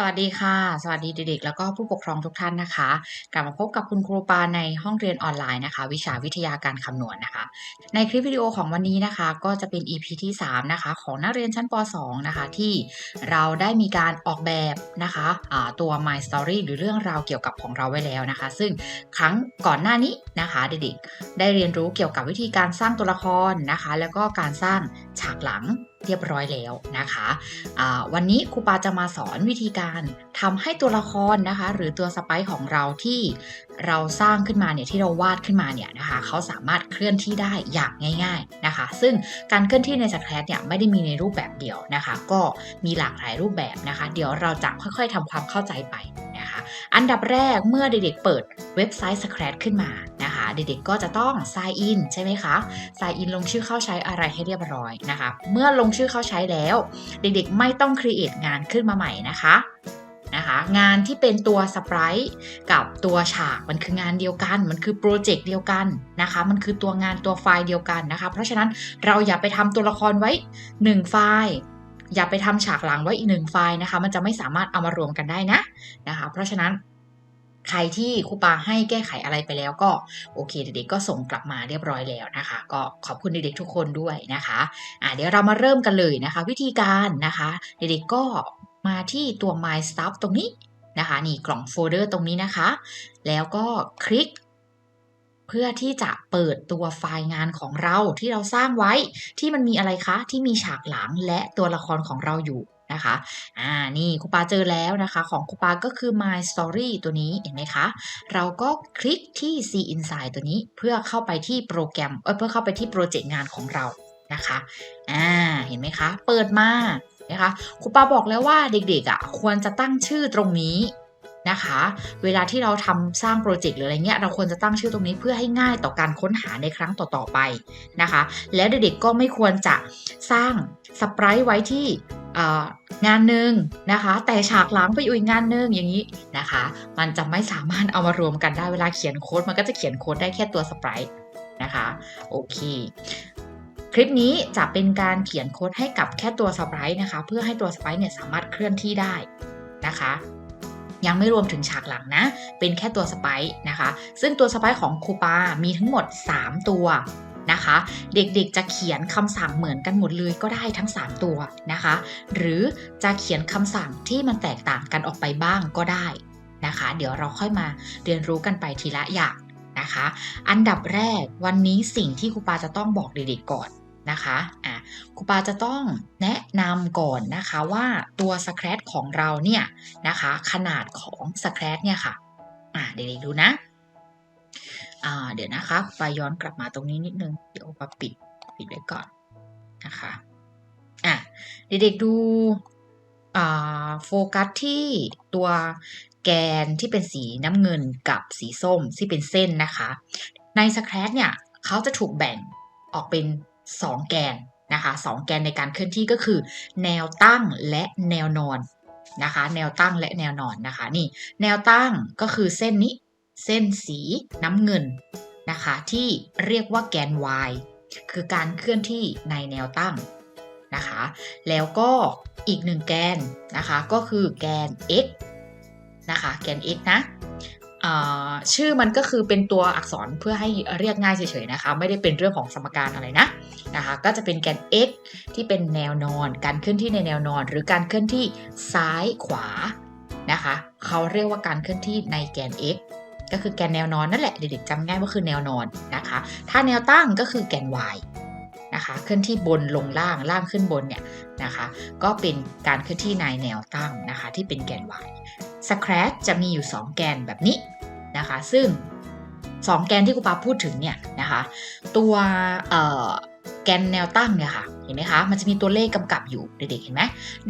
สวัสดีค่ะ สวัสดีเด็กๆ แล้วก็ผู้ปกครองทุกท่านนะคะ กลับมาพบกับคุณครูปาในห้องเรียนออนไลน์นะคะ วิชาวิทยาการคำนวณนะคะ ในคลิปวิดีโอของวันนี้นะคะ ก็จะเป็น EP ที่ 3 นะคะ ของนักเรียนชั้นป .2 นะคะ ที่เราได้มีการออกแบบนะคะอ่าตัว My Story หรือเรื่องราวเกี่ยวกับของเราไว้แล้วนะคะ ซึ่งครั้งก่อนหน้านี้นะคะเด็กๆ ได้เรียนรู้เกี่ยวกับวิธีการสร้างตัวละครนะคะ แล้วก็การสร้างฉากหลัง เรียบร้อยแล้วนะคะอ่าวันนี้ครูปาจะมาสอนวิธีการทำให้ตัวละครนะคะ หรือตัวสไปของเราที่เราสร้างขึ้นมาเนี่ยที่เราวาดขึ้นมาเนี่ยนะคะเขาสามารถเคลื่อนที่ได้อย่างง่าย ๆนะคะ ซึ่งการเคลื่อนที่ในสแครตเนี่ยไม่ได้มีในรูปแบบเดียวนะคะ ก็มีหลากหลายรูปแบบนะคะ เดี๋ยวเราจะค่อยๆทำความเข้าใจไปนะคะ อันดับแรกเมื่อเด็กๆเปิดเว็บไซต์ Scratch ขึ้นมานะคะ เด็กๆก็จะต้อง sign in ใช่ไหมคะ sign in ลงชื่อเข้าใช้อะไรให้เรียบร้อยนะคะ เมื่อลงชื่อเข้าใช้แล้ว เด็กๆไม่ต้อง create งานขึ้นมาใหม่นะคะนะคะงานที่เป็นตัวสปรายกับตัวฉากมันคืองานเดียวกัน มันคือโปรเจกต์เดียวกันนะคะมันคือตัวงานตัวไฟล์เดียวกันนะคะเพราะฉะนั้นเราอย่าไปทำตัวละครไว้ 1 ไฟล์อย่าไปทำฉากหลังไว้อีกหนึ่งไฟล์นะคะมันจะไม่สามารถเอามารวมกันได้นะนะคะเพราะฉะนั้น ใครที่ครูปาให้แก้ไขอะไรไปแล้วก็โอเค เด็กๆก็ส่งกลับมาเรียบร้อยแล้วนะคะ ก็ขอบคุณเด็กๆทุกคนด้วยนะคะอะเดี๋ยวเรามาเริ่มกันเลยนะคะ วิธีการนะคะ เด็กๆก็มาที่ตัว My Stuff ตรงนี้นะคะ นี่กล่องโฟลเดอร์ตรงนี้นะคะ แล้วก็คลิก เพื่อที่จะเปิดตัวไฟล์งานของเราที่เราสร้างไว้ที่มันมีอะไรคะ ที่มีฉากหลังและตัวละครของเราอยู่ นะคะ อ่า นี่ครูปาเจอแล้วนะคะ ของครูปาก็คือ My Story ตัวนี้ เห็นไหมคะ เราก็คลิกที่ See Inside ตัวนี้เพื่อเข้าไปที่โปรแกรม เออเพื่อเข้าไปที่โปรเจกต์งานของเรา นะคะ อ่า เห็นไหมคะ เปิดมา นะคะครูปาบอกแล้วว่าเด็กๆอะควรจะตั้งชื่อตรงนี้นะคะ เวลาที่เราทำสร้างโปรเจกต์หรืออะไรเงี้ย เราควรจะตั้งชื่อตรงนี้เพื่อให้ง่ายต่อการค้นหาในครั้งต่อๆไปนะคะ แล้วเด็กๆก็ไม่ควรจะสร้างสปรายไว้ที่ งานหนึ่งนะคะ แต่ฉากหลังไปอยู่อีกงานหนึ่งอย่างนี้นะคะ มันจะไม่สามารถเอามารวมกันได้เวลาเขียนโค้ดมันก็จะเขียนโค้ดได้แค่ตัวสไปรายนะคะโอเคคลิปนี้จะเป็นการเขียนโค้ดให้กับแค่ตัวสไปรายนะคะ เพื่อให้ตัวสไปรายเนี่ยสามารถเคลื่อนที่ได้นะคะยังไม่รวมถึงฉากหลังนะ เป็นแค่ตัวสไปซ์นะคะ ซึ่งตัวสไปซ์ของครูปามีทั้งหมด 3 ตัว นะคะ เด็กๆจะเขียนคำสั่งเหมือนกันหมดเลยก็ได้ทั้ง 3 ตัวนะคะ หรือจะเขียนคำสั่งที่มันแตกต่างกันออกไปบ้างก็ได้นะคะ เดี๋ยวเราค่อยมาเรียนรู้กันไปทีละอย่างนะคะ อันดับแรกวันนี้สิ่งที่ครูปาจะต้องบอกเด็กๆก่อนนะคะอะครูปาจะต้องแนะนำก่อนนะคะว่าตัวสแครตของเราเนี่ยนะคะขนาดของสแครตเนี่ยค่ะอะเด็กๆดูนะ อ่าเดี๋ยวนะคะครูปย้อนกลับมาตรงนี้นิดนึงเดี๋ยวปาปิดปิดไว้ก่อนนะคะอะเด็กๆดูอ่าโฟกัสที่ตัวแกนที่เป็นสีน้ำเงินกับสีส้มที่เป็นเส้นนะคะ ในสแครตเนี่ยเขาจะถูกแบ่งออกเป็น 2 แกนนะคะสองแกนในการเคลื่อนที่ก็คือ แนวตั้งและแนวนอนนะคะ แนวตั้งและแนวนอนนะคะ นี่ แนวตั้งก็คือเส้นนี้ เส้นสีน้ำเงินนะคะที่เรียกว่าแกน y คือการเคลื่อนที่ในแนวตั้งนะคะ แล้วก็อีกหนึ่งแกนนะคะก็คือแกน x นะคะแกน x นะชื่อมันก็คือเป็นตัวอักษรเพื่อให้เรียกง่ายเฉยๆนะคะ ไม่ได้เป็นเรื่องของสมการอะไรนะนะคะก็จะเป็นแกน x ที่เป็นแนวนอน การเคลื่อนที่ในแนวนอน หรือการเคลื่อนที่ซ้ายขวานะคะเขาเรียกว่าการเคลื่อนที่ในแกน x ก็คือแกนแนวนอนนั่นแหละเด็กๆจำง่ายว่าคือแนวนอนนะคะ ถ้าแนวตั้งก็คือแกน y นะคะเคลื่อนที่บนลงล่างล่างขึ้นบนเนี่ยนะคะ ก็เป็นการเคลื่อนที่ในแนวตั้งนะคะ ที่เป็นแกน y สแครชจะมีอยู่ 2 แกนแบบนี้นะคะ ซึ่ง 2 แกนที่ครูปาพูดถึงเนี่ยนะคะ ตัว แกนแนวตั้งเนี่ยค่ะเห็นไหมคะมันจะมีตัวเลขกำกับอยู่เด็กๆเห็นไหม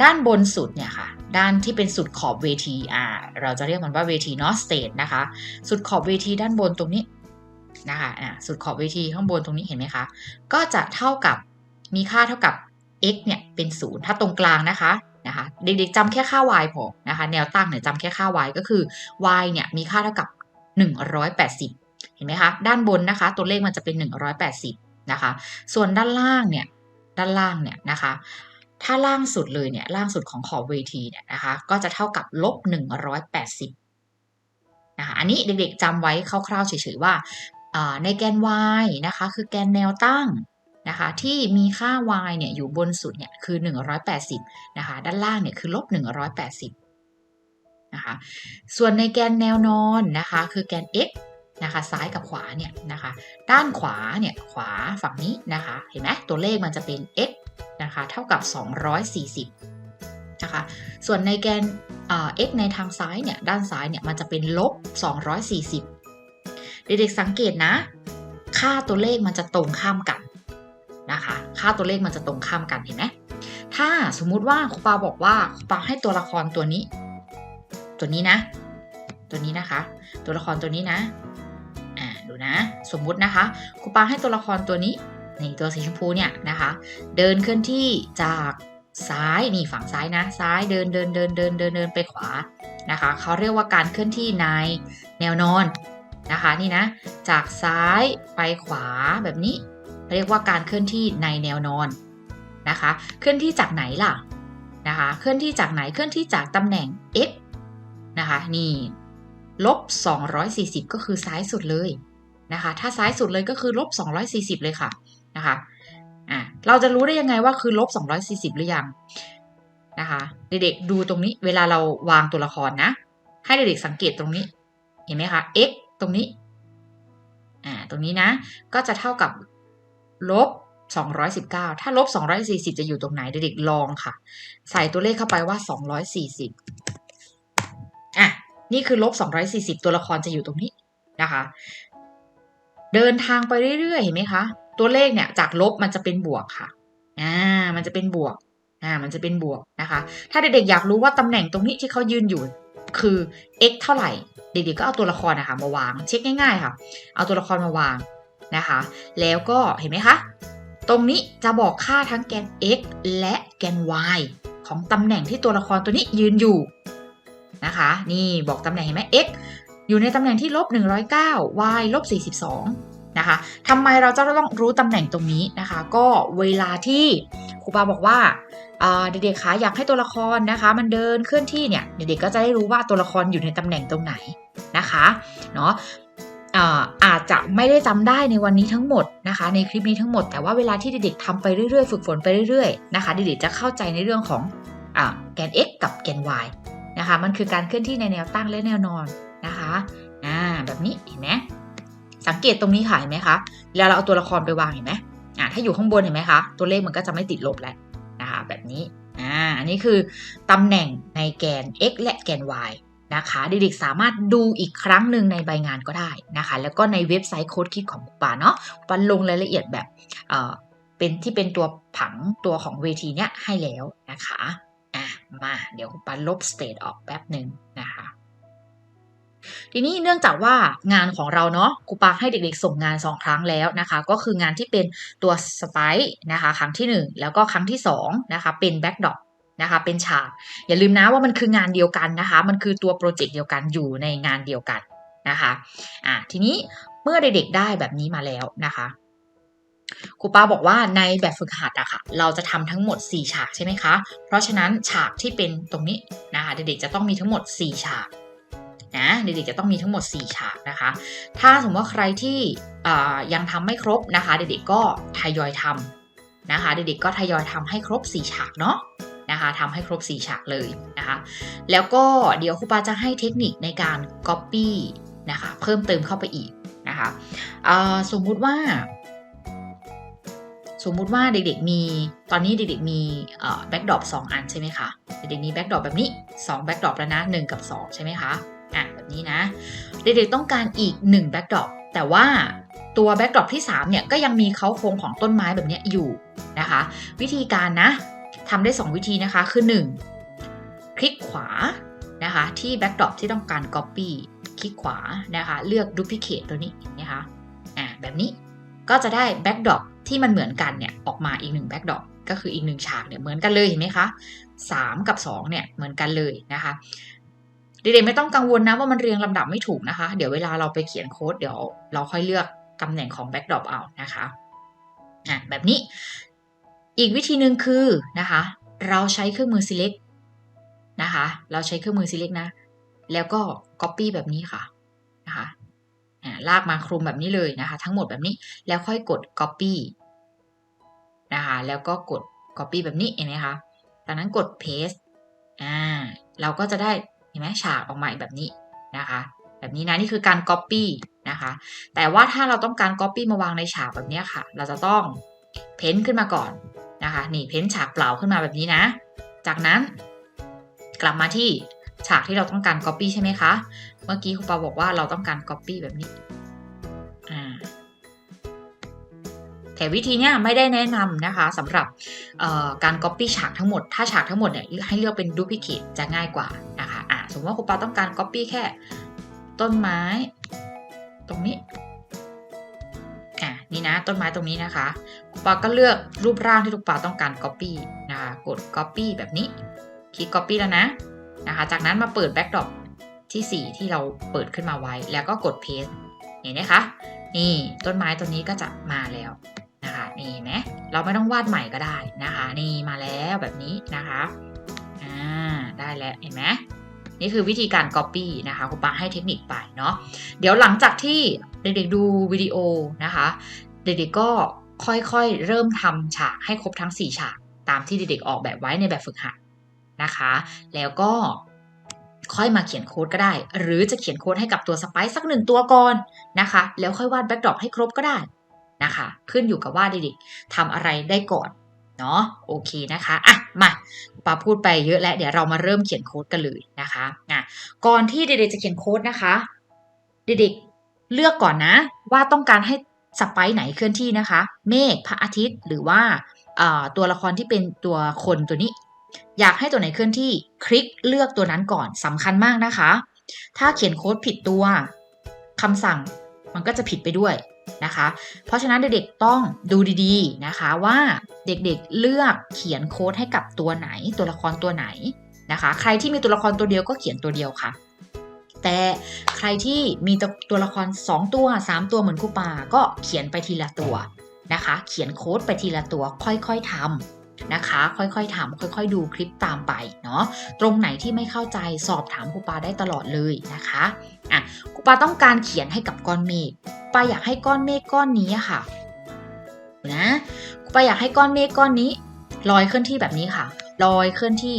ด้านบนสุดเนี่ยค่ะ ด้านที่เป็นสุดขอบเวทีอ่าเราจะเรียกมันว่าเวทีนาะสเตจนะคะ สุดขอบเวทีด้านบนตรงนี้นะคะอ่าสุดขอบเวทีข้างบนตรงนี้เห็นไหมคะก็จะเท่ากับมีค่าเท่ากับ x เนี่ยเป็นศูนย์ถ้าตรงกลางนะคะนะคะเด็กๆจำแค่ค่า y พอนะคะ แนวตั้งเนี่ยจำแค่ค่า y ก็คือ y เนี่ยมีค่าเท่ากับ 180 เห็นไหมคะ ด้านบนนะคะ ตัวเลขมันจะเป็น 180 นะคะ ส่วนด้านล่างเนี่ยด้านล่างเนี่ยนะคะถ้าล่างสุดเลยเนี่ยล่างสุดของขอบเวทีเนี่ยนะคะก็จะเท่ากับลบ180นะคะอันนี้เด็กๆจำไว้คร่าวๆเฉยๆว่าในแกน y นะคะคือแกนแนวตั้งนะคะที่มีค่า y เนี่ยอยู่บนสุดเนี่ยคือ 180นะคะด้านล่างเนี่ยคือลบ180นะคะส่วนในแกนแนวนอนนะคะคือแกน x นะคะซ้ายกับขวาเนี่ยนะคะด้านขวาเนี่ยขวาฝั่งนี้นะคะเห็นไหมตัวเลขมันจะเป็น x นะคะเท่ากับ 240นะคะส่วนในแกน x ในทางซ้ายเนี่ยด้านซ้ายเนี่ยมันจะเป็นลบ 240 เด็กๆสังเกตนะ ค่าตัวเลขมันจะตรงข้ามกันนะคะค่าตัวเลขมันจะตรงข้ามกันเห็นไหมถ้าสมมุติว่าครูปาบอกว่าครูปาให้ตัวละครตัวนี้ ตัวนี้นะ ตัวนี้นะคะ ตัวละครตัวนี้นะ ดูนะ สมมุตินะคะครูปาให้ตัวละครตัวนี้นี่ตัวสีชมพูเนี่ยนะคะ เดินเคลื่อนที่จากซ้ายนี่ฝั่งซ้ายนะ ซ้ายเดินเดินเดินเดินเดินเดินไปขวานะคะเขาเรียกว่าการเคลื่อนที่ในแนวนอนนะคะนี่นะจากซ้ายไปขวาแบบนี้ เรียกว่าการเคลื่อนที่ในแนวนอนนะคะ เคลื่อนที่จากไหนล่ะนะคะเคลื่อนที่จากไหนเคลื่อนที่จากตำแหน่ง x นะคะนี่ลบ240 ก็คือซ้ายสุดเลย นะคะ ถ้าซ้ายสุดเลยก็คือลบ240 เลยค่ะนะคะอะเราจะรู้ได้ยังไงว่าคือลบ240 หรือยังนะคะเด็กๆดูตรงนี้เวลาเราวางตัวละครนะ ให้เด็กๆสังเกตตรงนี้ เห็นไหมคะ x ตรงนี้อ่าตรงนี้นะ ก็จะเท่ากับลบ219 ถ้าลบ 240 จะอยู่ตรงไหนเด็กๆลองค่ะ ใส่ตัวเลขเข้าไปว่า 240อะนี่คือลบ240 ตัวละครจะอยู่ตรงนี้นะคะ เดินทางไปเรื่อยๆ เห็นไหมคะ ตัวเลขเนี่ยจากลบมันจะเป็นบวกค่ะ อ่า มันจะเป็นบวก อ่า มันจะเป็นบวกนะคะ ถ้าเด็กๆอยากรู้ว่าตำแหน่งตรงนี้ที่เขายืนอยู่คือ x เท่าไหร่ เด็กๆก็เอาตัวละครนะคะมาวาง เช็คง่ายๆค่ะ เอาตัวละครมาวางนะคะ แล้วก็เห็นไหมคะ ตรงนี้จะบอกค่าทั้งแกน x และแกน y ของตำแหน่งที่ตัวละครตัวนี้ยืนอยู่นะคะ นี่บอกตำแหน่งเห็นไหม x อยู่ในตำแหน่งที่ลบ109 y ลบ42นะคะทำไมเราจะต้องรู้ตำแหน่งตรงนี้นะคะ ก็เวลาที่ครูปาบอกว่าเด็กๆคะอยากให้ตัวละครนะคะ มันเดินเคลื่อนที่เนี่ยเด็กๆก็จะได้รู้ว่าตัวละครอยู่ในตำแหน่งตรงไหนนะคะเนาะอาจจะไม่ได้จำได้ในวันนี้ทั้งหมดนะคะ ในคลิปนี้ทั้งหมด แต่ว่าเวลาที่เด็กๆทำไปเรื่อยๆ ฝึกฝนไปเรื่อยๆนะคะเด็กๆจะเข้าใจในเรื่องของอแกน x กับแกน y นะคะมันคือการเคลื่อนที่ในแนวตั้งและแนวนอน นะคะอ่าแบบนี้เห็นไหมสังเกตตรงนี้ค่ะเห็นไหมคะเวลาเราเอาตัวละครไปวางเห็นไหมอ่าถ้าอยู่ข้างบนเห็นไหมคะตัวเลขมันก็จะไม่ติดลบแล้วนะคะแบบนี้อ่าอันนี้คือตำแหน่งในแกน x และแกน y นะคะเด็กๆสามารถดูอีกครั้งหนึ่งในใบงานก็ได้นะคะ แล้วก็ในเว็บไซต์โค้ดคิดของป่าเนาะปันลงรายละเอียดแบบเอ่อเป็นที่เป็นตัวผังตัวของเวทีเนี้ยให้แล้วนะคะอะมาเดี๋ยวปันลบสเตตออกแป๊บหนึ่งนะคะ ทีนี้เนื่องจากว่างานของเราเนาะครูปาให้เด็กๆส่งงาน 2 ครั้งแล้วนะคะ ก็คืองานที่เป็นตัวสไปร์นะคะครั้งที่ 1 แล้วก็ครั้งที่2นะคะเป็นแบ็กดอปนะคะเป็นฉากอย่าลืมนะว่ามันคืองานเดียวกันนะคะ มันคือตัวโปรเจกต์เดียวกันอยู่ในงานเดียวกันนะคะอะทีนี้เมื่อเด็กๆได้แบบนี้มาแล้วนะคะครูป้าบอกว่าในแบบฝึกหัดอะค่ะ เราจะทำทั้งหมด 4 ฉากใช่ไหมคะ เพราะฉะนั้นฉากที่เป็นตรงนี้นะคะเด็กๆจะต้องมีทั้งหมด 4 ฉาก นะเด็กๆจะต้องมีทั้งหมด 4 ฉากนะคะ ถ้าสมมติว่าใครที่ยังทำไม่ครบนะคะ เด็กๆก็ทยอยทำนะคะ เด็กๆก็ทยอยทำให้ครบ 4 ฉากเนาะนะคะทำให้ครบ 4 ฉากเลยนะคะ แล้วก็เดี๋ยวครูปาจะให้เทคนิคในการ Copy นะคะเพิ่มเติมเข้าไปอีกนะคะสมมุติว่า สมมุติว่าเด็กๆมีตอนนี้เด็กๆมีแบ็กดรอป2อันใช่ไหมคะเด็กๆมีแบ็กดรอปแบบนี้2แบ็กดรอปแล้วนะ1กับ 2 ใช่ไหมคะ อะแบบนี้นะ เด็กๆต้องการอีก1แบ็กดรอปแต่ว่าตัวแบ็กดรอปที่3เนี่ยก็ยังมีเขาโครงของต้นไม้แบบนี้อยู่นะคะ วิธีการนะทำได้ 2 วิธีนะคะคือ 1 คลิกขวานะคะที่แบ็กดรอปที่ต้องการ Copy คลิกขวานะคะเลือก Duplicate ตัวนี้นะคะอ่าแบบนี้ก็จะได้แบ็กดรอปที่มันเหมือนกันเนี่ยออกมาอีก1แบ็กดรอปก็คืออีก 1 ฉากเนี่ยเหมือนกันเลยเห็นไหมคะ3กับ2เนี่ยเหมือนกันเลยนะคะ เด็กๆไม่ต้องกังวลนะว่ามันเรียงลำดับไม่ถูกนะคะ เดี๋ยวเวลาเราไปเขียนโค้ดเดี๋ยวเราค่อยเลือกตำแหน่งของแบ็กดรอปเอานะคะอะแบบนี้อีกวิธีหนึ่งคือนะคะ เราใช้เครื่องมือ select นะคะ เราใช้เครื่องมือ select นะ แล้วก็ copy แบบนี้ค่ะนะคะลากมาคลุมแบบนี้เลยนะคะ ทั้งหมดแบบนี้แล้วค่อยกด copy นะคะแล้วก็กด copy แบบนี้เห็นไหมคะจากนั้นกด paste อ่าเราก็จะได้ ห็นไหมฉากออกมาแบบนี้นะคะ แบบนี้นะนี่คือการ copy นะคะ แต่ว่าถ้าเราต้องการ copy มาวางในฉากแบบนี้ค่ะ เราจะต้องเพ้นขึ้นมาก่อนนะคะ นี่เพ้นฉากเปล่าขึ้นมาแบบนี้นะ จากนั้นกลับมาที่ฉากที่เราต้องการ copy ใช่ไหมคะ เมื่อกี้ครูปาบอกว่าเราต้องการ copy แบบนี้แต่วิธีเนี้ยไม่ได้แนะนำนะคะสำหรับการ copy ฉากทั้งหมด ถ้าฉากทั้งหมดเนี่ยให้เลือกเป็น duplicate จะง่ายกว่า สมมติว่าครูปาต้องการ copy แค่ต้นไม้ ตรงนี้อะนี่นะต้นไม้ตรงนี้นะคะครูปาก็เลือกรูปร่างที่ครูปาต้องการ copy นะคะกด copy แบบนี้คลิก copy แล้วนะนะคะ จากนั้นมาเปิด backdrop ที่ 4 ที่เราเปิดขึ้นมาไว้ แล้วก็กด paste เห็นไหมคะนี่ต้นไม้ตัวนี้ก็จะมาแล้วนะคะนี่ไหมเราไม่ต้องวาดใหม่ก็ได้นะคะ นี่มาแล้วแบบนี้นะคะอ่าได้แล้วเห็นไหม นี่คือวิธีการ Copy นะคะครูปาให้เทคนิคไปเนาะเดี๋ยวหลังจากที่เด็กๆดูวิดีโอนะคะ เด็กๆก็ค่อยๆ เริ่มทำฉากให้ครบทั้ง 4 ฉาก ตามที่เด็กๆออกแบบไว้ในแบบฝึกหัดนะคะ แล้วก็ค่อยมาเขียนโค้ดก็ได้ หรือจะเขียนโค้ดให้กับตัวสไปซ์สักหนึ่งตัวก่อนนะคะ แล้วค่อยวาดแบ็กดรอปให้ครบก็ได้นะคะ ขึ้นอยู่กับว่าเด็กๆทำอะไรได้ก่อน เนาะโอเคนะคะอะมาปาพูดไปเยอะแล้วเดี๋ยวเรามาเริ่มเขียนโค้ดกันเลยนะคะอะก่อนที่เด็กๆจะเขียนโค้ดนะคะ เด็กๆเลือกก่อนนะ ว่าต้องการให้สไปไหนเคลื่อนที่นะคะ เมฆพระอาทิตย์ หรือว่าตัวละครที่เป็นตัวคนตัวนี้ อยากให้ตัวไหนเคลื่อนที่คลิกเลือกตัวนั้นก่อนสำคัญมากนะคะ ถ้าเขียนโค้ดผิดตัวคำสั่งมันก็จะผิดไปด้วย นะคะ เพราะฉะนั้นเด็กๆต้องดูดีๆนะคะว่าเด็กๆเลือกเขียนโค้ดให้กับตัวไหนตัวละครตัวไหนนะคะ ใครที่มีตัวละครตัวเดียวก็เขียนตัวเดียวค่ะ แต่ใครที่มีตัวละคร 2 ตัว 3 ตัวเหมือนครูปาก็เขียนไปทีละตัวนะคะ เขียนโค้ดไปทีละตัวค่อยๆทำ นะคะ ค่อยๆทำค่อยๆ ดูคลิปตามไปเนาะตรงไหนที่ไม่เข้าใจสอบถามครูปาได้ตลอดเลยนะคะอะครูปาต้องการเขียนให้กับก้อนเมฆปาอยากให้ก้อนเมฆก้อนนี้ค่ะนะครูปาอยากให้ก้อนเมฆก้อนนี้ลอยเคลื่อนที่แบบนี้ค่ะลอยเคลื่อนที่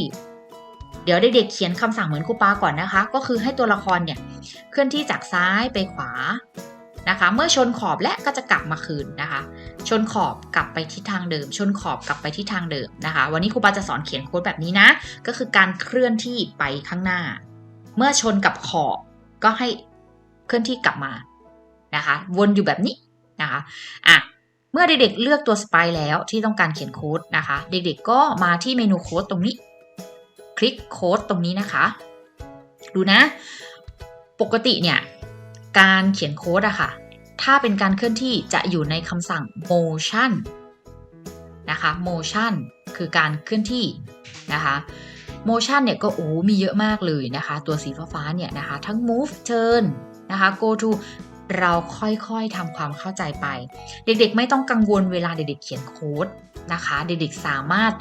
เดี๋ยวเด็กๆเขียนคำสั่งเหมือนครูปาก่อนนะคะ ก็คือให้ตัวละครเนี่ยเคลื่อนที่จากซ้ายไปขวา นะคะ เมื่อชนขอบและก็จะกลับมาคืนนะคะ ชนขอบกลับไปทิศทางเดิม ชนขอบกลับไปทิศทางเดิมนะคะ วันนี้ครูปาจะสอนเขียนโค้ดแบบนี้นะ ก็คือการเคลื่อนที่ไปข้างหน้า เมื่อชนกับขอบก็ให้เคลื่อนที่กลับมานะคะ วนอยู่แบบนี้นะคะอะเมื่อเด็กๆเลือกตัวสไปแล้วที่ต้องการเขียนโค้ดนะคะ เด็กๆก็มาที่เมนูโค้ดตรงนี้ คลิกโค้ดตรงนี้นะคะ ดูนะ ปกติเนี่ย การเขียนโค้ดอะค่ะ ถ้าเป็นการเคลื่อนที่จะอยู่ในคำสั่ง motion นะคะ motion คือการเคลื่อนที่นะคะ motion เนี่ยก็โอ้มีเยอะมากเลยนะคะ ตัวสีฟ้าๆเนี่ยนะคะ ทั้ง move turn นะคะ go to เราค่อยๆทำความเข้าใจไป เด็กๆ ไม่ต้องกังวลเวลาเด็กๆ เขียนโค้ดนะคะ เด็กๆ สามารถ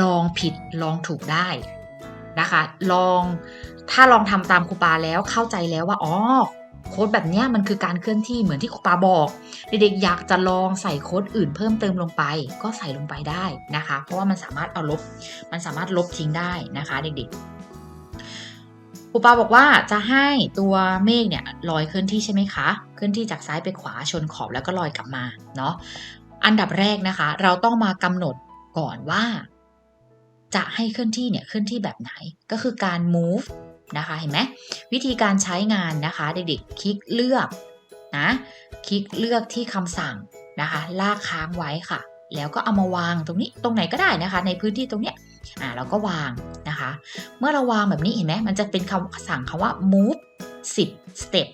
ลองผิดลองถูกได้ นะคะ ลองถ้าลองทำตามครูปาแล้วเข้าใจแล้วว่าอ๋อโค้ดแบบนี้มันคือการเคลื่อนที่เหมือนที่ครูปาบอก เด็กๆอยากจะลองใส่โค้ดอื่นเพิ่มเติมลงไป ก็ใส่ลงไปได้นะคะ เพราะว่ามันสามารถเอาลบ มันสามารถลบทิ้งได้นะคะเด็กๆครูปาบอกว่าจะให้ตัวเมฆเนี่ยลอยเคลื่อนที่ใช่ไหมคะเคลื่อนที่จากซ้ายไปขวาชนขอบแล้วก็ลอยกลับมาเนาะอันดับแรกนะคะ เราต้องมากำหนดก่อนว่า จะให้เคลื่อนที่เนี่ยเคลื่อนที่แบบไหนก็คือการ move นะคะเห็นไหมวิธีการใช้งานนะคะเด็กๆคลิกเลือกนะคลิกเลือกที่คำสั่งนะคะ ลากค้างไว้ค่ะ แล้วก็เอามาวางตรงนี้ตรงไหนก็ได้นะคะ ในพื้นที่ตรงเนี้ยอ่าเราก็วางนะคะ เมื่อเราวางแบบนี้เห็นไหมมันจะเป็นคำสั่งคำว่า move 10 step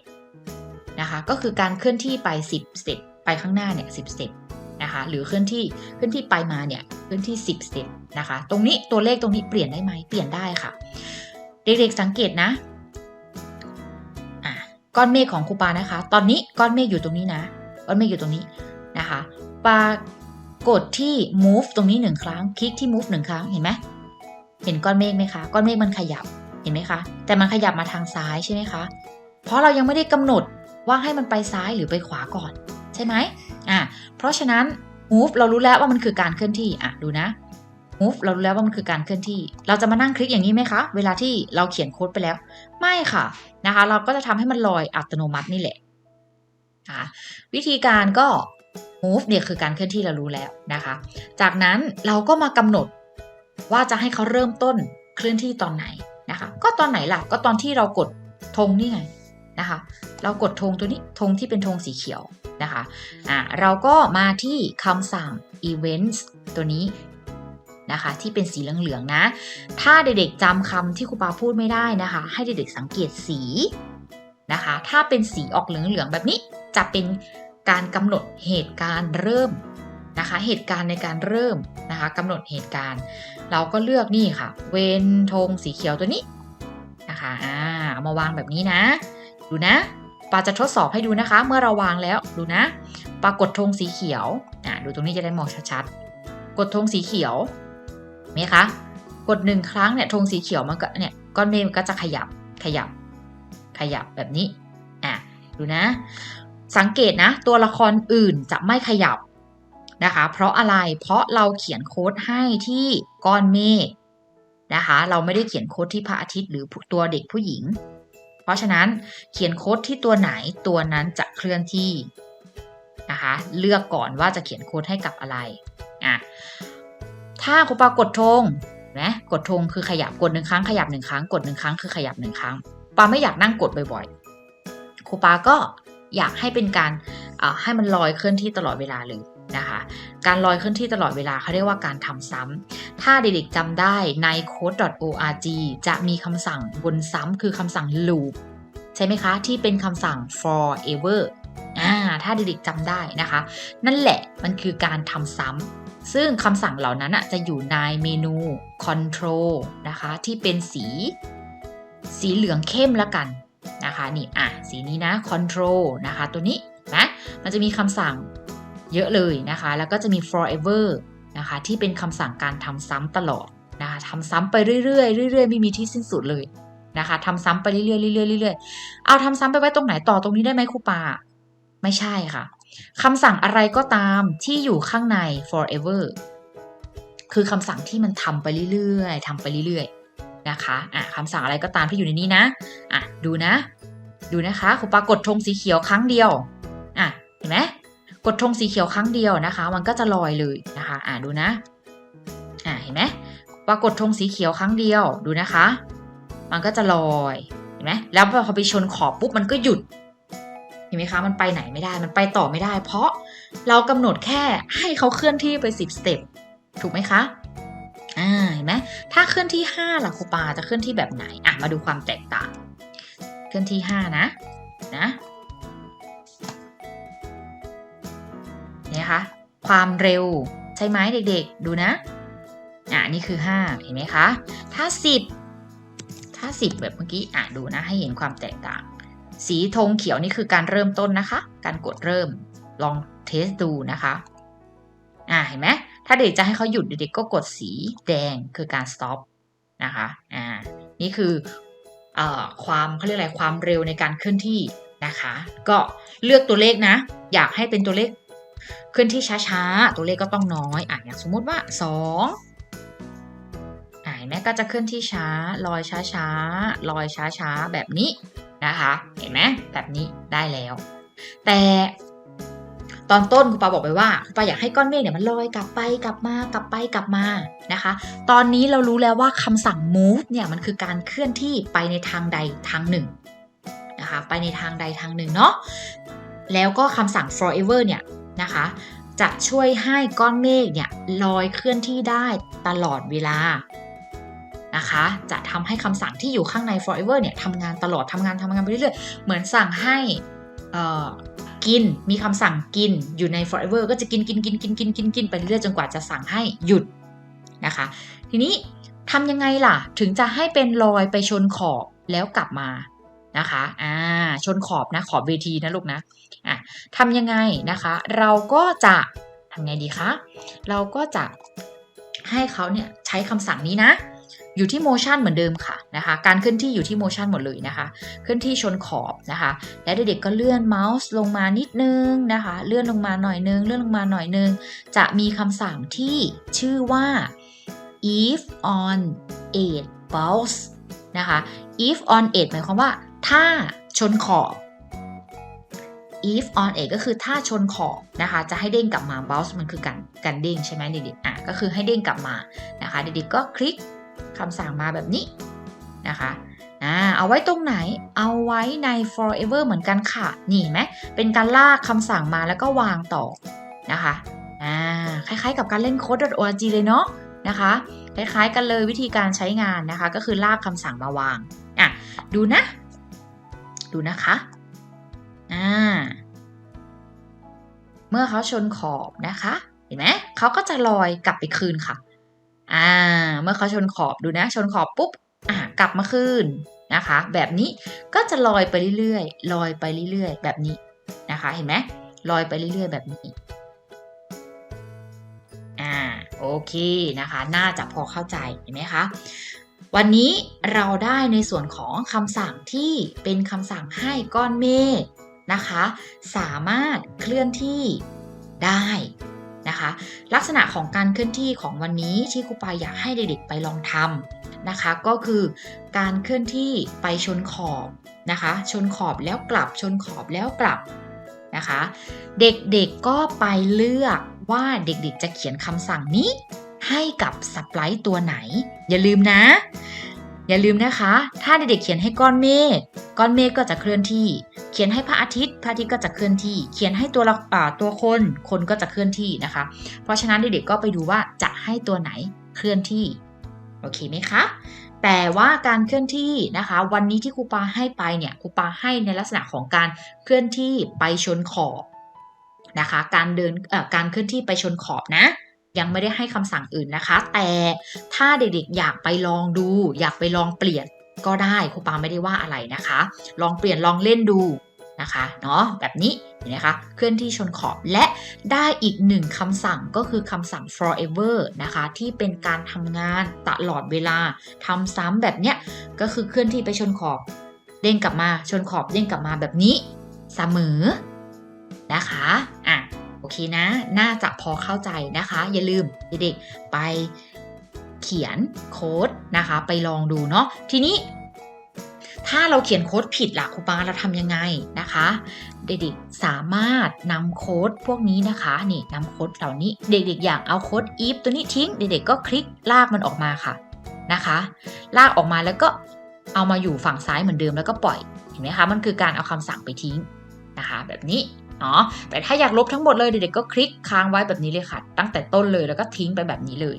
นะคะก็คือการเคลื่อนที่ไป 10 step ไปข้างหน้าเนี่ย10 step นะคะหรือเคลื่อนที่เคลื่อนที่ไปมาเนี่ยเคลื่อนที่ 10 step นะคะ ตรงนี้ตัวเลขตรงนี้เปลี่ยนได้ไหมเปลี่ยนได้ค่ะ เด็กๆสังเกตนะก้อนเมฆของครูปานะคะ ตอนนี้ก้อนเมฆอยู่ตรงนี้นะ ก้อนเมฆอยู่ตรงนี้นะคะ ปากดที่ move ตรงนี้หนึ่งครั้ง คลิกที่ move หนึ่งครั้ง เห็นไหมเห็นก้อนเมฆไหมคะ ก้อนเมฆมันขยับ เห็นไหมคะ แต่มันขยับมาทางซ้ายใช่ไหมคะ เพราะเรายังไม่ได้กำหนดว่าให้มันไปซ้ายหรือไปขวาก่อน ใช่ไหม อะเพราะฉะนั้น move เรารู้แล้วว่ามันคือการเคลื่อนที่อะดูนะ move เรารู้แล้วว่ามันคือการเคลื่อนที่ เราจะมานั่งคลิกอย่างนี้ไหมคะ เวลาที่เราเขียนโค้ดไปแล้ว ไม่ค่ะนะคะ เราก็จะทำให้มันลอยอัตโนมัตินี่แหละอะวิธีการก็ move เนี่ยคือการเคลื่อนที่เรารู้แล้วนะคะ จากนั้นเราก็มากำหนดว่าจะให้เขาเริ่มต้นเคลื่อนที่ตอนไหนนะคะ ก็ตอนไหนล่ะ ก็ตอนที่เรากดธงนี่ไงนะคะ เรากดธงตัวนี้ธงที่เป็นธงสีเขียว นะคะอ่าเราก็มาที่คำสั่ง events ตัวนี้นะคะที่เป็นสีเหลืองๆนะ ถ้าเด็กๆจำคำที่ครูปาพูดไม่ได้นะคะ ให้เด็กๆสังเกตสีนะคะ ถ้าเป็นสีออกเหลืองๆแบบนี้จะเป็นการกำหนดเหตุการณ์เริ่มนะคะ เหตุการณ์ในการเริ่มนะคะกำหนดเหตุการณ์ เราก็เลือกนี่ค่ะ เวนธงสีเขียวตัวนี้นะคะอ่าเอามาวางแบบนี้นะ ดูนะ ปาจะทดสอบให้ดูนะคะ เมื่อเราวางแล้วดูนะ ปากดธงสีเขียวอ่าดูตรงนี้จะได้มองชัดๆ กดธงสีเขียวไหมคะ กดหนึ่งครั้งเนี่ยธงสีเขียวมันก็เนี่ยก้อนเมฆมันก็จะขยับขยับ ขยับแบบนี้อะดูนะ สังเกตนะ ตัวละครอื่นจะไม่ขยับนะคะ เพราะอะไรเพราะเราเขียนโค้ดให้ที่ก้อนเมฆนะคะ เราไม่ได้เขียนโค้ดที่พระอาทิตย์หรือตัวเด็กผู้หญิง ราะฉะนั้นเขียนโค้ดที่ตัวไหนตัวนั้นจะเคลื่อนที่นะคะเลือกก่อนว่าจะเขียนโค้ดให้กับอะไรอะถ้าครูปากดธงนะกดธงคือขยับกดหนึ่งครั้งขยับหนึ่งครั้งกดหนึ่งครั้งคือขยับหนึ่งครั้งปาไม่อยากนั่งกดบ่อยๆครูปาก็อยากให้เป็นการให้มันลอยเคลื่อนที่ตลอดเวลาเลย นะคะ การลอยเคลื่อนที่ตลอดเวลาเขาเรียกว่าการทำซ้ำ ถ้าเด็กๆจำได้ใน code.org จะมีคำสั่งวนซ้ำคือคำสั่ง loop ใช่ไหมคะ ที่เป็นคำสั่ง forever อ่าถ้าเด็กๆจำได้นะคะ นั่นแหละมันคือการทำซ้ำ ซึ่งคำสั่งเหล่านั้นจะอยู่ในเมนู control นะคะ ที่เป็นสี สีเหลืองเข้มละกันนะคะนี่อะสีนี้นะ control นะคะ ตัวนี้นะมันจะมีคำสั่ง เยอะเลยนะคะ แล้วก็จะมี forever นะคะที่เป็นคำสั่งการทำซ้ำตลอดนะคะทำซ้ำไปเรื่อยๆเรื่อยๆไม่มีที่สิ้นสุดเลยนะคะทำซ้ำไปเรื่อยๆเรื่อยๆเรื่อยๆเอาทำซ้ำไปไว้ตรงไหนต่อตรงนี้ได้ไหมครูปาไม่ใช่ค่ะคำสั่งอะไรก็ตามที่อยู่ข้างใน forever คือคำสั่งที่มันทำไปเรื่อยๆทำไปเรื่อยๆนะคะอะคำสั่งอะไรก็ตามที่อยู่ในนี้นะอะดูนะ ดูนะคะครูปากดธงสีเขียวครั้งเดียวอะเห็นไหม ดธงสีเขียวครั้งเดียวนะคะ มันก็จะลอยเลยนะคะ อ่าดูนะ อ่าเห็นไหมปรากฏธงสีเขียวครั้งเดียวดูนะคะ มันก็จะลอยเห็นไหมแล้วพอไปชนขอบปุ๊บมันก็หยุดเห็นไหมคะมันไปไหนไม่ได้มันไปต่อไม่ได้ เพราะเรากำหนดแค่ให้เขาเคลื่อนที่ไป 10สเต็ปถูกไหมคะอ่าเห็นไหมถ้าเคลื่อนที่5ล่ะครูปาจะเคลื่อนที่แบบไหนอะมาดูความแตกต่าง เคลื่อนที่5นะนะ คะ ความเร็วใช่ไหมเด็กๆ ดูนะ อะนี่คือ 5 เห็นไหมคะ ถ้า 10 ถ้า 10 แบบเมื่อกี้ อะดูนะ ให้เห็นความแตกต่าง สีธงเขียวนี่คือการเริ่มต้นนะคะ การกดเริ่ม ลองเทสดูนะคะ อะเห็นไหม ถ้าเด็กจะให้เขาหยุดเด็กๆ ก็กดสีแดงคือการ stop นะคะ อ่า นี่คืออความเขาเรียกอะไร ความเร็วในการเคลื่อนที่นะคะ ก็เลือกตัวเลขนะ อยากให้เป็นตัวเลข เคลื่อนที่ช้าๆ ตัวเลขก็ต้องน้อยอะอย่างสมมุติว่า2อ่าเห็นไหมก็จะเคลื่อนที่ช้าลอยช้าๆลอยช้าๆแบบนี้นะคะเห็นไหมแบบนี้ได้แล้ว แต่ตอนต้นคุณปาบอกไปว่าคุณปาอยากให้ก้อนเมฆเนี่ยมันลอยกลับไปกลับมากลับไปกลับมานะคะ ตอนนี้เรารู้แล้วว่าคำสั่ง move เนี่ยมันคือการเคลื่อนที่ไปในทางใดทางหนึ่งนะคะไปในทางใดทางหนึ่งเนาะแล้วก็คำสั่ง forever เนี่ย นะคะ จะช่วยให้ก้อนเมฆเนี่ยลอยเคลื่อนที่ได้ตลอดเวลานะคะ จะทำให้คำสั่งที่อยู่ข้างใน forever เนี่ยทำงานตลอดทำงานทำงานไปเรื่อยๆ เหมือนสั่งให้กินมีคำสั่งกินอยู่ใน forever ก็จะกินกินกินกินกินกินกินไปเรื่อยจนกว่าจะสั่งให้หยุดนะคะ ทีนี้ทำยังไงล่ะ ถึงจะให้เป็นลอยไปชนขอบแล้วกลับมา นะคะอ่าชนขอบนะขอบเวทีนะลูกนะอะทำยังไงนะคะ เราก็จะทำไงดีคะเราก็จะให้เขาเนี่ยใช้คำสั่งนี้นะ อยู่ที่ motion เหมือนเดิมค่ะนะคะ การเคลื่อนที่อยู่ที่ motion หมดเลยนะคะ เคลื่อนที่ชนขอบนะคะ และเด็กๆก็เลื่อนเมาส์ลงมานิดนึงนะคะ เลื่อนลงมาหน่อยนึง เลื่อนลงมาหน่อยนึง จะมีคำสั่งที่ชื่อว่า if on 8 bounce นะคะ if on 8หมายความว่า ถ้าชนขอบ if on 8ก็คือถ้าชนขอบนะคะ จะให้เด้งกลับมา bounce มันคือการการเด้งใช่ไหมเด็กๆอะก็คือให้เด้งกลับมานะคะเด็กๆก็คลิกคำสั่งมาแบบนี้นะคะอ่าเอาไว้ตรงไหนเอาไว้ใน forever เหมือนกันค่ะ นี่ไหมเป็นการลากคำสั่งมาแล้วก็วางต่อนะคะอ่าคล้ายๆกับการเล่น code.org เลยเนาะนะคะ คล้ายๆกันเลยวิธีการใช้งานนะคะ ก็คือลากคำสั่งมาวางอะดูนะ ดูนะคะ อ่า เมื่อเขาชนขอบนะคะ เห็นไหมเขาก็จะลอยกลับไปคืนค่ะ อ่า เมื่อเขาชนขอบดูนะ ชนขอบปุ๊บ อ่ากลับมาคืนนะคะ แบบนี้ก็จะลอยไปเรื่อยๆ ลอยไปเรื่อยๆ แบบนี้นะคะ เห็นไหมลอยไปเรื่อยๆ แบบนี้ อ่า โอเคนะคะ น่าจะพอเข้าใจ เห็นไหมคะ วันนี้เราได้ในส่วนของคำสั่งที่เป็นคำสั่งให้ก้อนเมฆนะคะ สามารถเคลื่อนที่ได้นะคะ ลักษณะของการเคลื่อนที่ของวันนี้ที่ครูปายอยากให้เด็กๆไปลองทำนะคะ ก็คือการเคลื่อนที่ไปชนขอบนะคะ ชนขอบแล้วกลับชนขอบแล้วกลับนะคะ เด็กๆก็ไปเลือกว่าเด็กๆจะเขียนคำสั่งนี้ ให้กับสปไลต์ตัวไหน อย่าลืมนะ อย่าลืมนะคะ ถ้าเด็กๆเขียนให้ก้อนเมฆก้อนเมฆก็จะเคลื่อนที่ เขียนให้พระอาทิตย์ พระอาทิตย์ก็จะเคลื่อนที่ เขียนให้ตัวละอ่าตัวคนคนก็จะเคลื่อนที่นะคะ เพราะฉะนั้นเด็กๆก็ไปดูว่าจะให้ตัวไหนเคลื่อนที่โอเคไหมคะแต่ว่าการเคลื่อนที่นะคะ วันนี้ที่ครูปาให้ไปเนี่ยครูปาให้ในลักษณะของการเคลื่อนที่ไปชนขอบนะคะ การเดินการเคลื่อนที่ไปชนขอบนะ ยังไม่ได้ให้คำสั่งอื่นนะคะ แต่ถ้าเด็กๆอยากไปลองดู อยากไปลองเปลี่ยนก็ได้ครูปาไม่ได้ว่าอะไรนะคะ ลองเปลี่ยนลองเล่นดูนะคะเนาะแบบนี้เห็นไหมคะเคลื่อนที่ชนขอบและได้อีกหนึ่งคำสั่งก็คือคำสั่ง forever นะคะที่เป็นการทำงานตลอดเวลาทำซ้ำแบบเนี้ยก็คือเคลื่อนที่ไปชนขอบเด้งกลับมาชนขอบเด้งกลับมาแบบนี้เสมอนะคะอะ โอเคนะ น่าจะพอเข้าใจนะคะ อย่าลืมเด็กๆไปเขียนโค้ดนะคะ ไปลองดูเนาะทีนี้ ถ้าเราเขียนโค้ดผิดล่ะครูปาเราทำยังไงนะคะ เด็กๆสามารถนำโค้ดพวกนี้นะคะนี่นำโค้ดเหล่านี้เด็กๆอยากเอาโค้ด if ตัวนี้ทิ้ง เด็กๆก็คลิกลากมันออกมาค่ะนะคะ ลากออกมาแล้วก็เอามาอยู่ฝั่งซ้ายเหมือนเดิมแล้วก็ปล่อยเห็นไหมคะมันคือการเอาคำสั่งไปทิ้งนะคะ แบบนี้ เนาะแต่ถ้าอยากลบทั้งหมดเลยเด็กๆก็คลิกค้างไว้แบบนี้เลยค่ะ ตั้งแต่ต้นเลยแล้วก็ทิ้งไปแบบนี้เลย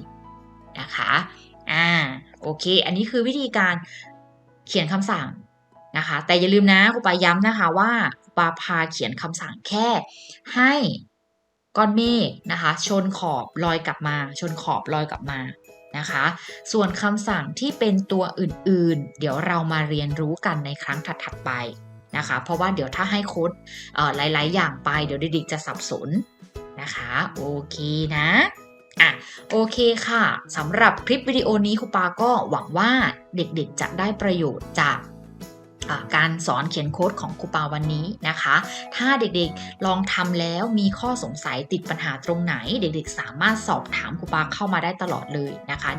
นะคะอ่าโอเค อันนี้คือวิธีการเขียนคำสั่งนะคะ แต่อย่าลืมนะครูปาย้ำนะคะว่าครูปาพาเขียนคำสั่งแค่ให้ก้อนเมฆนะคะ ชนขอบลอยกลับมา ชนขอบลอยกลับมานะคะ ส่วนคำสั่งที่เป็นตัวอื่นๆ เดี๋ยวเรามาเรียนรู้กันในครั้งถัดๆไป นะคะ เพราะว่าเดี๋ยวถ้าให้โค้ดหลาย ๆ อย่างไปเดี๋ยวเด็กๆจะสับสนนะคะโอเคนะอะโอเคค่ะสำหรับคลิปวิดีโอนี้ครูปาก็หวังว่าเด็กๆจะได้ประโยชน์จาก การสอนเขียนโค้ดของครูปาวันนี้นะคะ ถ้าเด็กๆลองทำแล้วมีข้อสงสัยติดปัญหาตรงไหน เด็กๆ สามารถสอบถามครูปาเข้ามาได้ตลอดเลยนะคะ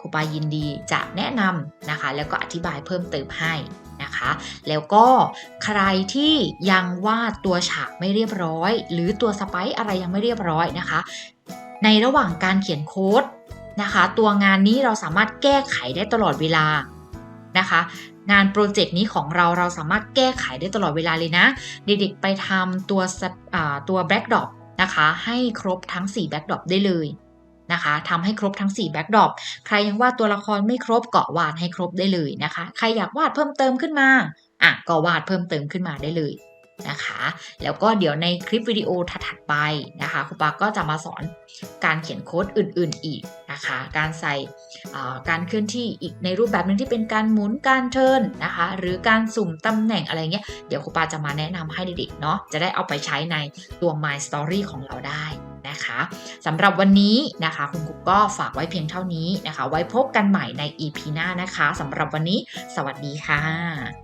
ครูปายินดีจะแนะนำนะคะ แล้วก็อธิบายเพิ่มเติมให้นะคะ แล้วก็ใครที่ยังวาดตัวฉากไม่เรียบร้อย หรือตัวสไปอะไรยังไม่เรียบร้อยนะคะ ในระหว่างการเขียนโค้ดนะคะ ตัวงานนี้เราสามารถแก้ไขได้ตลอดเวลานะคะ งานโปรเจกต์นี้ของเราเราสามารถแก้ไขได้ตลอดเวลาเลยนะ เด็กๆไปทำตัวตัวแบ็กดรอปนะคะ ให้ครบทั้ง4แบ็กดรอปได้เลยนะคะทำให้ครบทั้ง4แบ็กดรอปใครยังวาดตัวละครไม่ครบก็วาดให้ครบได้เลยนะคะ ใครอยากวาดเพิ่มเติมขึ้นมาอะก็วาดเพิ่มเติมขึ้นมาได้เลย นะคะ แล้วก็เดี๋ยวในคลิปวิดีโอถัดๆไปนะคะครูปาก็จะมาสอนการเขียนโค้ดอื่นๆอีกนะคะ การใส่การเคลื่อนที่อีกในรูปแบบหนึ่งที่เป็นการหมุนการเทิร์นนะคะ หรือการสุ่มตำแหน่งอะไรเงี้ยเดี๋ยวครูปาจะมาแนะนำให้เด็กๆเนาะจะได้เอาไปใช้ในตัว My Story ของเราได้นะนะคะสำหรับวันนี้นะคะคุณกุ๊กก็ฝากไว้เพียงเท่านี้นะคะ ไว้พบกันใหม่ใน EP หน้านะคะสำหรับวันนี้ สวัสดีค่ะ